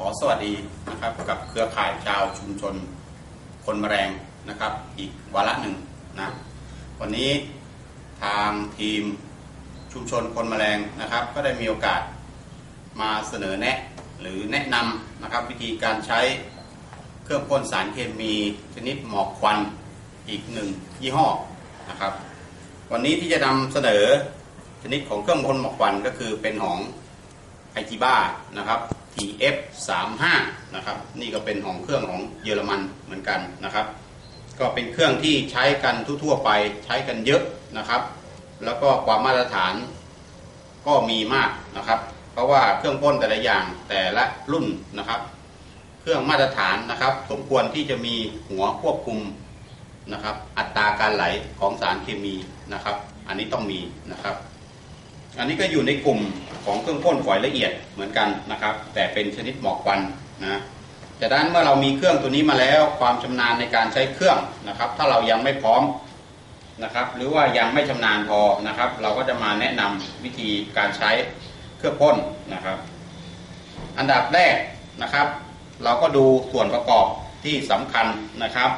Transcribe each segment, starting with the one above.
ขอสวัสดีนะครับกับเครือข่ายชาวชุมชนคนแมลงนะครับ อีกวาระหนึ่งนะวันนี้ทางทีมชุมชนคนแมลงนะครับ ก็ได้มีโอกาสมาเสนอแนะหรือแนะนำนะครับวิธีการใช้เครื่องพ่นสารเคมีชนิดหมอกควันอีกหนึ่งยี่ห้อนะครับ วันนี้ที่จะนำเสนอชนิดของเครื่องพ่นหมอกควันก็คือเป็นของไอจิบ้านะครับ TF 3 5 นะครับนี่ก็เป็นของเครื่องของเยอรมันเหมือนกันนะครับ ก็เป็นเครื่องที่ใช้กันทั่วๆไปใช้กันเยอะนะครับ แล้วก็ความมาตรฐานก็มีมากนะครับ เพราะว่าเครื่องพ่นแต่ละอย่างแต่ละรุ่นนะครับ เครื่องมาตรฐานนะครับ สมควรที่จะมีหัวควบคุมนะครับ อัตราการไหลของสารเคมีนะครับ อันนี้ต้องมีนะครับ อันนี้ก็อยู่ในกลุ่มของเครื่องพ่นฝอยละเอียดเหมือนกันนะครับ แต่เป็นชนิดหมอกควันนะจากนั้นเมื่อเรามีเครื่องตัวนี้มาแล้วความชำนาญในการใช้เครื่องนะครับ ถ้าเรายังไม่พร้อมนะครับ หรือว่ายังไม่ชำนาญพอนะครับ เราก็จะมาแนะนำวิธีการใช้เครื่องพ่นนะครับ อันดับแรกนะครับ เราก็ดูส่วนประกอบที่สำคัญนะครับ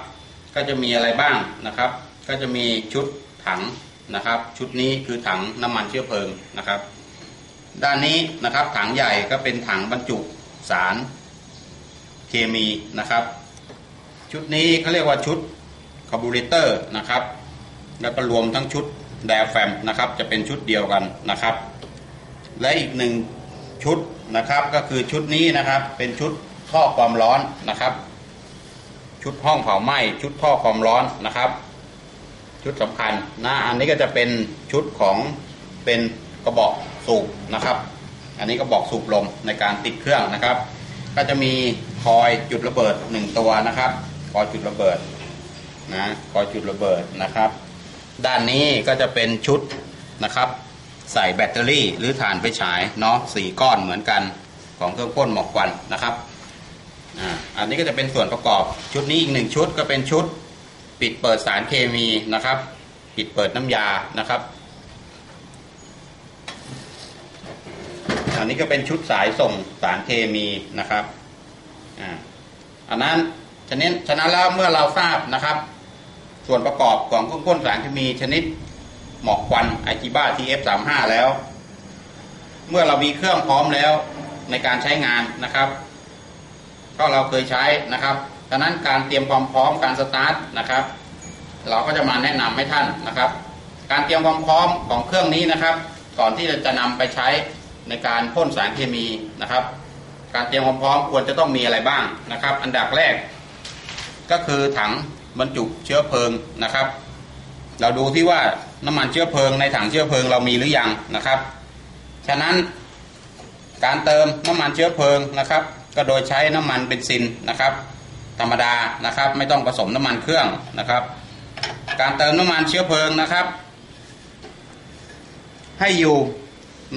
ก็จะมีอะไรบ้างนะครับ ก็จะมีชุดถัง นะครับ ชุดนี้คือถังน้ำมันเชื้อเพลิงนะครับ ด้านนี้นะครับถังใหญ่ก็เป็นถังบรรจุสารเคมีนะครับ ชุดนี้เขาเรียกว่าชุดคาร์บูเรเตอร์นะครับ แล้วก็รวมทั้งชุดไดอะแฟมนะครับ จะเป็นชุดเดียวกันนะครับ และอีกหนึ่งชุดนะครับก็คือชุดนี้นะครับเป็นชุดท่อความร้อนนะครับ ชุดห้องเผาไหม้ชุดท่อความร้อนนะครับ ชุดสำคัญนะอันนี้ก็จะเป็นชุดของเป็นกระบอกสูบนะครับ อันนี้กระบอกสูบลมในการติดเครื่องนะครับ ก็จะมีคอยจุดระเบิดหนึ่งตัวนะครับคอยจุดระเบิดนะคอยจุดระเบิดนะครับ ด้านนี้ก็จะเป็นชุดนะครับ ใส่แบตเตอรี่หรือถ่านไฟฉายเนาะสี่ก้อนเหมือนกันของเครื่องพ่นหมอกควันนะครับอ่าอันนี้ก็จะเป็นส่วนประกอบชุดนี้อีกหนึ่งชุดก็เป็นชุด ปิดเปิดสารเคมีนะครับ ปิดเปิดน้ำยานะครับ อันนี้ก็เป็นชุดสายส่งสารเคมีนะครับอ่าอันนั้นฉะนั้นฉะนั้นแล้วเมื่อเราทราบนะครับ ส่วนประกอบของเครื่องพ่นสารเคมีชนิดหมอกควันไอจิบ้า TF35 แล้ว เมื่อเรามีเครื่องพร้อมแล้วในการใช้งานนะครับ ก็เราเคยใช้นะครับ ดังนั้นการเตรียมความพร้อมการสตาร์ทนะครับ เราก็จะมาแนะนำให้ท่านนะครับ การเตรียมความพร้อมของเครื่องนี้นะครับ ก่อนที่จะนำไปใช้ในการพ่นสารเคมีนะครับ การเตรียมความพร้อมควรจะต้องมีอะไรบ้างนะครับ อันดับแรก ก็คือถังบรรจุเชื้อเพลิงนะครับ เราดูที่ว่าน้ำมันเชื้อเพลิงในถังเชื้อเพลิงเรามีหรือยังนะครับ ฉะนั้นการเติมน้ำมันเชื้อเพลิงนะครับ ก็โดยใช้น้ำมันเบนซินนะครับ ธรรมดานะครับ ไม่ต้องผสมน้ำมันเครื่องนะครับ การเติมน้ำมันเชื้อเพลิงนะครับ ให้อยู่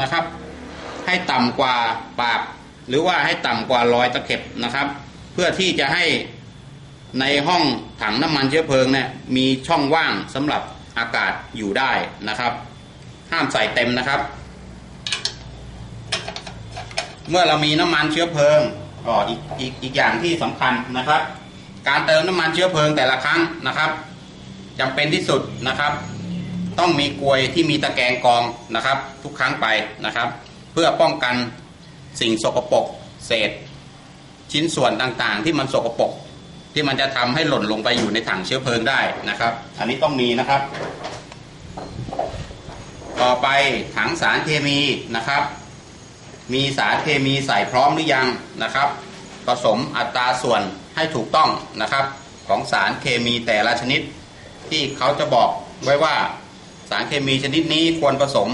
นะครับ ให้ต่ำกว่าปาก หรือว่าให้ต่ำกว่ารอยตะเข็บนะครับ เพื่อที่จะให้ในห้องถังน้ำมันเชื้อเพลิงเนี่ยมีช่องว่างสำหรับอากาศอยู่ได้นะครับ ห้ามใส่เต็มนะครับ เมื่อเรามีน้ำมันเชื้อเพลิง ก็อีกอีกอีกอย่างที่สำคัญนะครับ การเติมน้ำมันเชื้อเพลิงแต่ละครั้งนะครับจำเป็นที่สุดนะครับ ต้องมีกลวยที่มีตะแกรงกรองนะครับ ทุกครั้งไปนะครับ เพื่อป้องกันสิ่งสกปรกเศษ ชิ้นส่วนต่างๆ ที่มันสกปรกที่มันจะทำให้หล่นลงไปอยู่ในถังเชื้อเพลิงได้นะครับ อันนี้ต้องมีนะครับ ต่อไปถังสารเคมีนะครับ มีสารเคมีใส่พร้อมหรือยังนะครับ ผสมอัตราส่วนให้ถูกต้องนะครับ ของสารเคมีแต่ละชนิด ที่เขาจะบอกไว้ว่าสารเคมีชนิดนี้ควรผสม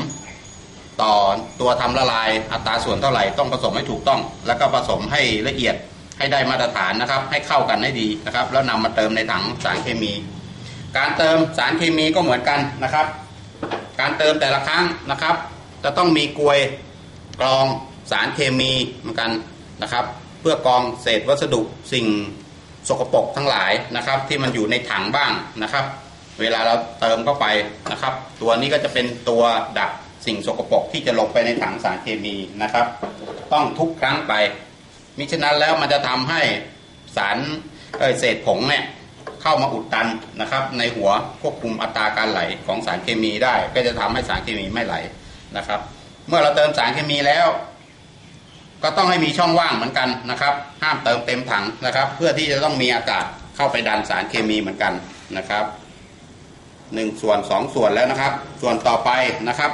ต่อตัวทำละลายอัตราส่วนเท่าไหร่ต้องผสมให้ถูกต้อง แล้วก็ผสมให้ละเอียดให้ได้มาตรฐานนะครับ ให้เข้ากันให้ดีนะครับ แล้วนำมาเติมในถังสารเคมี การเติมสารเคมีก็เหมือนกันนะครับ การเติมแต่ละครั้งนะครับ จะต้องมีกลวย กรองสารเคมีเหมือนกันนะครับ เพื่อกรองเศษวัสดุสิ่งสกปรกทั้งหลายนะครับ ที่มันอยู่ในถังบ้างนะครับ เวลาเราเติมเข้าไปนะครับ ตัวนี้ก็จะเป็นตัวดักสิ่งสกปรกที่จะลงไปในถังสารเคมีนะครับ ต้องทุกครั้งไป มิฉะนั้นแล้วมันจะทำให้สารเเศษผงเนี่ยเข้ามาอุดตันนะครับ ในหัวควบคุมอัตราการไหลของสารเคมีได้ ก็จะทำให้สารเคมีไม่ไหลนะครับ เมื่อเราเติมสารเคมีแล้ว ก็ต้องให้มีช่องว่างเหมือนกันนะครับ ห้ามเติมเต็มถังนะครับ เพื่อที่จะต้องมีอากาศเข้าไปดันสารเคมีเหมือนกันนะครับหนึ่งส่วนสองส่วนแล้วนะครับ ส่วนต่อไปนะครับ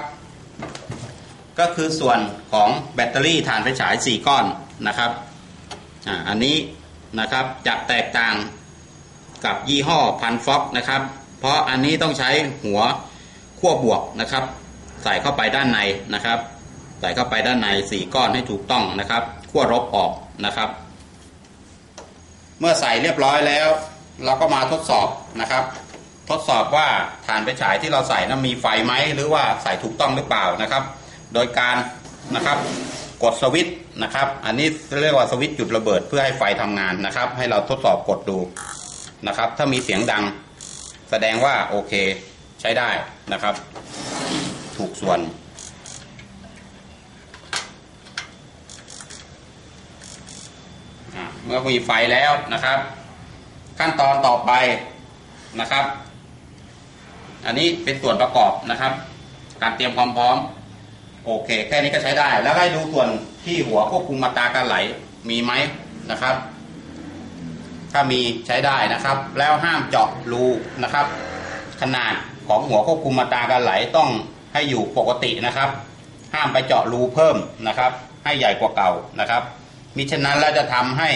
ก็คือส่วนของแบตเตอรี่ถ่านไฟฉาย 4 ก้อนนะครับอ่าอันนี้นะครับจะแตกต่างกับยี่ห้อพันฟ็อกนะครับ เพราะอันนี้ต้องใช้หัวขั้วบวกนะครับ ใส่เข้าไปด้านในนะครับ ใส่เข้าไปด้านใน4ก้อนให้ถูกต้องนะครับขั้วลบออกนะครับ เมื่อใส่เรียบร้อยแล้ว เราก็มาทดสอบนะครับ ทดสอบว่าฐานไฟฉายที่เราใส่นั้นมีไฟไหมหรือว่าใส่ถูกต้องหรือเปล่านะครับ โดยการนะครับกดสวิตช์นะครับ อันนี้เรียกว่าสวิตช์จุดระเบิดเพื่อให้ไฟทำงานนะครับ ให้เราทดสอบกดดูนะครับ ถ้ามีเสียงดังแสดงว่าโอเคใช้ได้นะครับ ถูกส่วน เมื่อมีไฟแล้วนะครับ ขั้นตอนต่อไปนะครับ อันนี้เป็นส่วนประกอบนะครับ การเตรียมความพร้อม โอเค แค่นี้ก็ใช้ได้ แล้วให้ดูส่วนที่หัวควบคุมอัตราการไหลมีไหมนะครับ ถ้ามีใช้ได้นะครับ แล้วห้ามเจาะรูนะครับ ขนาดของหัวควบคุมอัตราการไหลต้อง ให้อยู่ปกตินะครับ ห้ามไปเจาะรูเพิ่มนะครับ ให้ใหญ่กว่าเก่านะครับมิฉะนั้นแล้วจะทำให้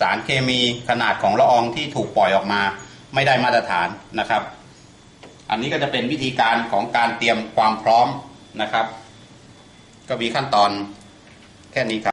สารเคมีขนาดของละอองที่ถูกปล่อยออกมา ไม่ได้มาตรฐานนะครับ อันนี้ก็จะเป็นวิธีการของการเตรียมความพร้อมนะครับ ก็มีขั้นตอนแค่นี้ครับ